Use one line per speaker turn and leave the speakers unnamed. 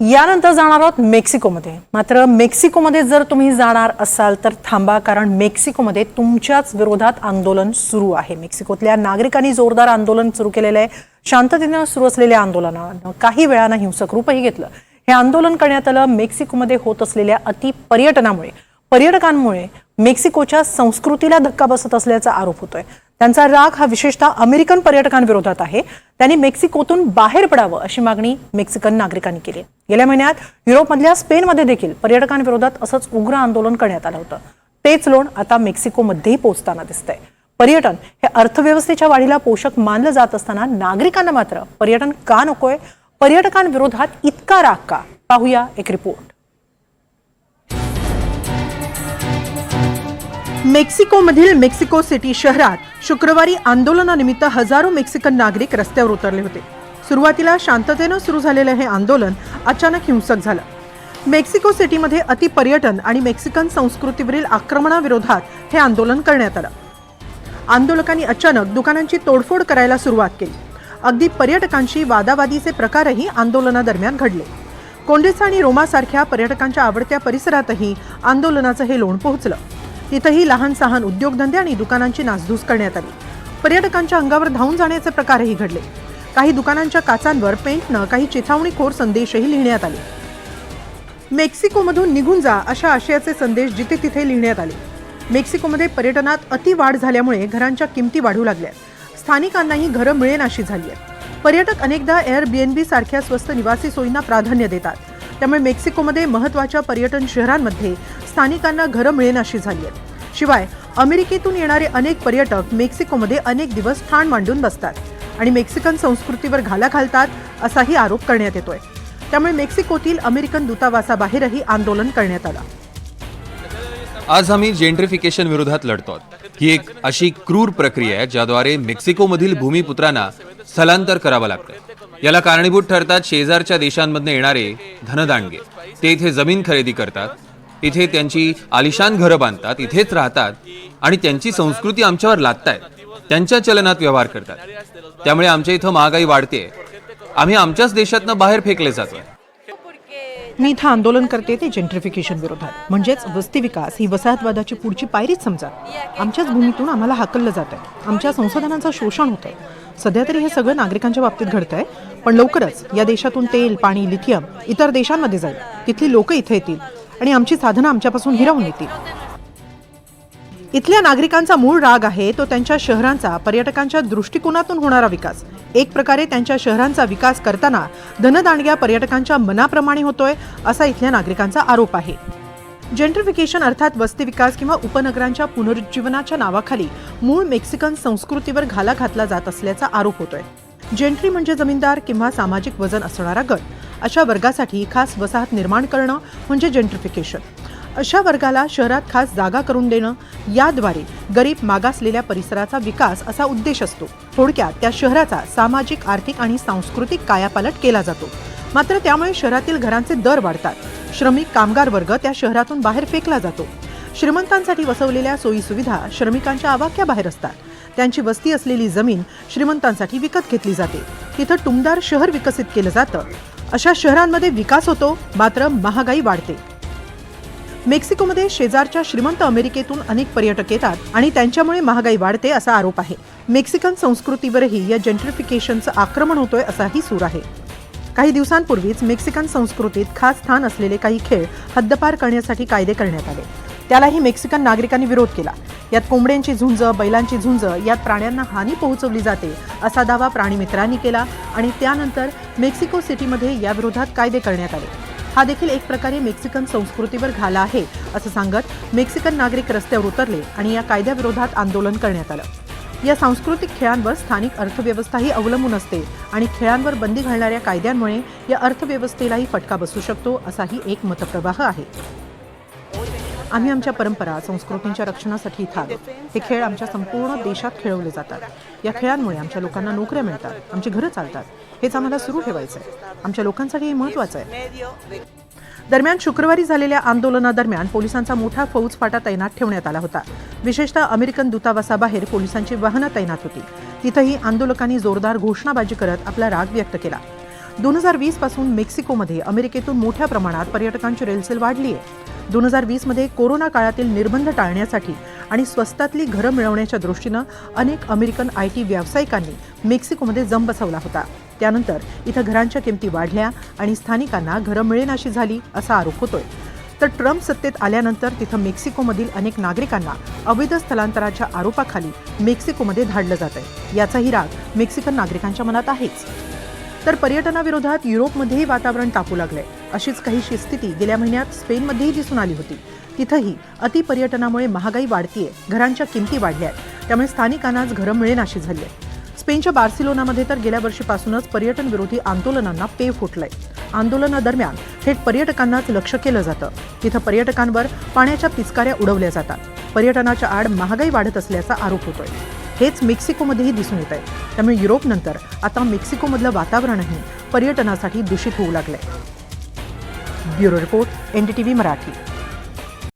यानंतर जाणार आहोत मेक्सिकोमध्ये. मात्र मेक्सिकोमध्ये जर तुम्ही जाणार असाल तर थांबा कारण मेक्सिकोमध्ये तुमच्याच विरोधात आंदोलन सुरू आहे. मेक्सिकोतल्या नागरिकांनी जोरदार आंदोलन सुरू केलेलं आहे. शांततेनं सुरू असलेल्या आंदोलनानं काही वेळानं हिंसक रूपही घेतलं. हे आंदोलन करण्यात आलं मेक्सिकोमध्ये होत असलेल्या अति पर्यटनामुळे. पर्यटकांमुळे मेक्सिकोच्या संस्कृतीला धक्का बसत असल्याचा आरोप होतोय. त्यांचा राग हा विशेषतः अमेरिकन पर्यटकांविरोधात आहे. त्यांनी मेक्सिकोतून बाहेर पडावं अशी मागणी मेक्सिकन नागरिकांनी केली. गेल्या महिन्यात युरोपमधल्या स्पेनमध्ये देखील पर्यटकांविरोधात असंच उग्र आंदोलन करण्यात आलं होतं. तेच लोण आता मेक्सिकोमध्येही पोहोचताना दिसतंय. पर्यटन हे अर्थव्यवस्थेच्या वाढीला पोषक मानलं जात असताना नागरिकांना मात्र पर्यटन का नकोय? पर्यटकांविरोधात इतका राग का? पाहूया एक रिपोर्ट मेक्सिकोमधील मेक्सिको सिटी शहरात शुक्रवारी आंदोलनानिमित्त हजारो मेक्सिकन नागरिक रस्त्यावर उतरले होते. सुरुवातीला शांततेनं सुरू झालेलं हे आंदोलन अचानक हिंसक झालं. मेक्सिको सिटीमध्ये अतिपर्यटन आणि मेक्सिकन संस्कृतीवरील आक्रमणाविरोधात हे आंदोलन करण्यात आलं. आंदोलकांनी अचानक दुकानांची तोडफोड करायला सुरुवात केली. अगदी पर्यटकांशी वादावादीचे प्रकारही आंदोलनादरम्यान घडले. कोंडेसा आणि रोमासारख्या पर्यटकांच्या आवडत्या परिसरातही आंदोलनाचं हे लोण पोहोचलं. इथंही लहान सहान उद्योगधंदे आणि दुकानांची नासधूस करण्यात आली. पर्यटकांच्या अंगावर धावून जाण्याचे प्रकारही घडले. काही दुकानांच्या काचांवर पेंटनं काही चिथावणीखोर संदेशही लिहिण्यात आले. मेक्सिकोमधून निघून जा अशा आशयाचे संदेश जिथे तिथे लिहिण्यात आले. मेक्सिकोमध्ये पर्यटनात अति वाढ झाल्यामुळे घरांच्या किमती वाढू लागल्या. स्थानिकांनाही घरं मिळेनाशी झाली आहेत. पर्यटक अनेकदा एअरबीएनबी सारख्या स्वस्त निवासी सोयींना प्राधान्य देतात. त्यामुळे मेक्सिकोमध्ये महत्त्वाच्या पर्यटन शहरांमध्ये स्थानिकांना घरं मिळेनाशी झाली आहेत. शिवाय अमेरिकेतून येणारे अनेक पर्यटक मेक्सिकोमध्ये अनेक दिवस ठाण मांडून बसतात आणि मेक्सिकन संस्कृतीवर घाला घालतात असाही आरोप करण्यात येतोय. त्यामुळे मेक्सिकोतील अमेरिकन दूतावासाबाहेरही आंदोलन करण्यात आलं.
आज आम्ही जेंट्रिफिकेशन विरोधात लढतो. ही एक अशी क्रूर प्रक्रिया आहे ज्याद्वारे मेक्सिकोमधील भूमिपुत्रांना स्थलांतर करावं लागतं. याला कारणीभूत ठरतात शेजारच्या देशांमधून येणारे धनदांडगे. ते इथे जमीन खरेदी करतात इथे त्यांची आलिशान घरं बांधतात इथेच राहतात आणि त्यांची संस्कृती आमच्यावर लादतायत. त्यांच्या चलनात व्यवहार करतात. त्यामुळे आमच्या इथं महागाई वाढते आम्ही आमच्याच देशातनं बाहेर फेकले जातोय.
मी इथं आंदोलन करते ते जेंट्रिफिकेशन विरोधात. म्हणजेच वस्ती विकास ही वसाहतवादाची पुढची पायरीच समजा. आमच्याच भूमीतून आम्हाला हाकललं जात आहे आमच्या संसाधनांचं शोषण होतं सध्या तरी हे सगळं नागरिकांच्या बाबतीत घडतंय पण लवकरच या देशातून तेल पाणी लिथियम इतर देशांमध्ये जाईल. तिथली लोक इथे येतील. आणि आमची साधनं आमच्यापासून हिरावून येतील. इथल्या नागरिकांचा मूळ राग आहे तो त्यांच्या शहरांचा पर्यटकांच्या दृष्टिकोनातून होणारा विकास. एक प्रकारे त्यांच्या शहरांचा विकास करताना धनदांडग्या पर्यटकांच्या मनाप्रमाणे होतोय असा इथल्या नागरिकांचा आरोप आहे. जेंट्रिफिकेशन अर्थात वस्ती विकास किंवा उपनगरांच्या पुनरुज्जीवनाच्या नावाखाली मूळ मेक्सिकन संस्कृतीवर घाला घातला जात असल्याचा आरोप होतोय. जेंट्री म्हणजे जमीनदार किंवा सामाजिक वजन असणारा गट. अशा वर्गासाठी खास वसाहत निर्माण करणं म्हणजे जेंट्रिफिकेशन अशा वर्गाला शहरात खास जागा करून देणं याद्वारे गरीब मागासलेल्या परिसराचा विकास असा उद्देश असतो. थोडक्यात त्या शहराचा सामाजिक आर्थिक आणि सांस्कृतिक कायापालट केला जातो. मात्र त्यामुळे शहरातील घरांचे दर वाढतात. श्रमिक कामगार वर्ग त्या शहरातून बाहेर फेकला जातो. श्रीमंतांसाठी वसवलेल्या सोयी सुविधा श्रमिकांच्या आवाक्याबाहेर असतात. त्यांची वस्ती असलेली जमीन श्रीमंतांसाठी विकत घेतली जाते. तिथं टुमदार शहर विकसित केलं जातं. अशा शहरांमध्ये विकास होतो मात्र महागाई वाढते. मेक्सिकोमध्ये शेजारच्या श्रीमंत अमेरिकेतून अनेक पर्यटक येतात आणि त्यांच्यामुळे महागाई वाढते असा आरोप आहे. मेक्सिकन संस्कृतीवरही या जेंट्रिफिकेशनचं आक्रमण होतोय असाही सूर आहे. काही दिवसांपूर्वीच मेक्सिकन संस्कृतीत खास स्थान असलेले काही खेळ हद्दपार करण्यासाठी कायदे करण्यात आले. त्यालाही मेक्सिकन नागरिकांनी विरोध केला. यात कोंबड्यांची झुंज बैलांची झुंज यात प्राण्यांना हानी पोहोचवली जाते असा दावा प्राणीमित्रांनी केला आणि त्यानंतर मेक्सिको सिटीमध्ये याविरोधात कायदे करण्यात आले. हा देखील एक प्रकारे मेक्सिकन संस्कृतीवर घाला आहे असं सांगत मेक्सिकन नागरिक रस्त्यावर उतरले आणि या कायद्याविरोधात आंदोलन करण्यात आलं. या सांस्कृतिक खेळांवर स्थानिक अर्थव्यवस्थाही अवलंबून असते आणि खेळांवर बंदी घालणाऱ्या कायद्यांमुळे या अर्थव्यवस्थेलाही फटका बसू शकतो असाही एक मतप्रवाह आहे. आम्ही आमच्या परंपरा संस्कृतींच्या रक्षणासाठी इथं आलो. हे खेळ आमच्या संपूर्ण देशात खेळवले जातात. या खेळांमुळे आमच्या लोकांना नोकऱ्या मिळतात आमची घरं चालतात. हेच आम्हाला सुरू ठेवायचं आहे आमच्या लोकांसाठी हे महत्त्वाचं आहे दरम्यान शुक्रवारी झालेल्या आंदोलनादरम्यान पोलिसांचा मोठा फौजफाटा तैनात ठेवण्यात आला होता. विशेषतः अमेरिकन दूतावासाबाहेर पोलिसांची वाहनं तैनात होती. तिथंही आंदोलकांनी जोरदार घोषणाबाजी करत आपला राग व्यक्त केला. दोन हजार वीसपासून मेक्सिकोमध्ये अमेरिकेतून मोठ्या प्रमाणात पर्यटकांची रेलसेल वाढली आहे दोन हजार वीसमध्ये कोरोना काळातील निर्बंध टाळण्यासाठी आणि स्वस्तातली घरं मिळवण्याच्या दृष्टीनं अनेक अमेरिकन आय टी व्यावसायिकांनी मेक्सिकोमध्ये जम बसवला होता. त्यानंतर इथं घरांच्या किमती वाढल्या आणि स्थानिकांना घरं मिळेनाशी झाली असा आरोप होतोय. तर ट्रम्प सत्तेत आल्यानंतर तिथं मेक्सिकोमधील अनेक नागरिकांना अवैध स्थलांतराच्या आरोपाखाली मेक्सिकोमध्ये धाडलं जात आहे याचाही राग मेक्सिकन नागरिकांच्या मनात आहेच. तर पर्यटनाविरोधात युरोपमध्येही वातावरण तापू लागलंय. अशीच काहीशी स्थिती गेल्या महिन्यात स्पेनमध्येही दिसून आली होती. तिथंही अतिपर्यटनामुळे महागाई वाढतीये. घरांच्या किमती वाढल्या आहेत त्यामुळे स्थानिकांनाच घरं मिळेनाशी झाली आहे स्पेनच्या बार्सिलोनामध्ये तर गेल्या वर्षीपासूनच पर्यटन विरोधी आंदोलनांना पे फुटलंय. आंदोलनादरम्यान थेट पर्यटकांनाच लक्ष केलं जातं. तिथं पर्यटकांवर पाण्याच्या पिचकाऱ्या उडवल्या जातात. पर्यटनाच्या आड महागाई वाढत असल्याचा आरोप होतोय. हेच मेक्सिकोमध्येही दिसून येत आहे. त्यामुळे युरोपनंतर आता मेक्सिकोमधलं वातावरणही पर्यटनासाठी दूषित होऊ लागलंय. Bureau report NDTV Marathi.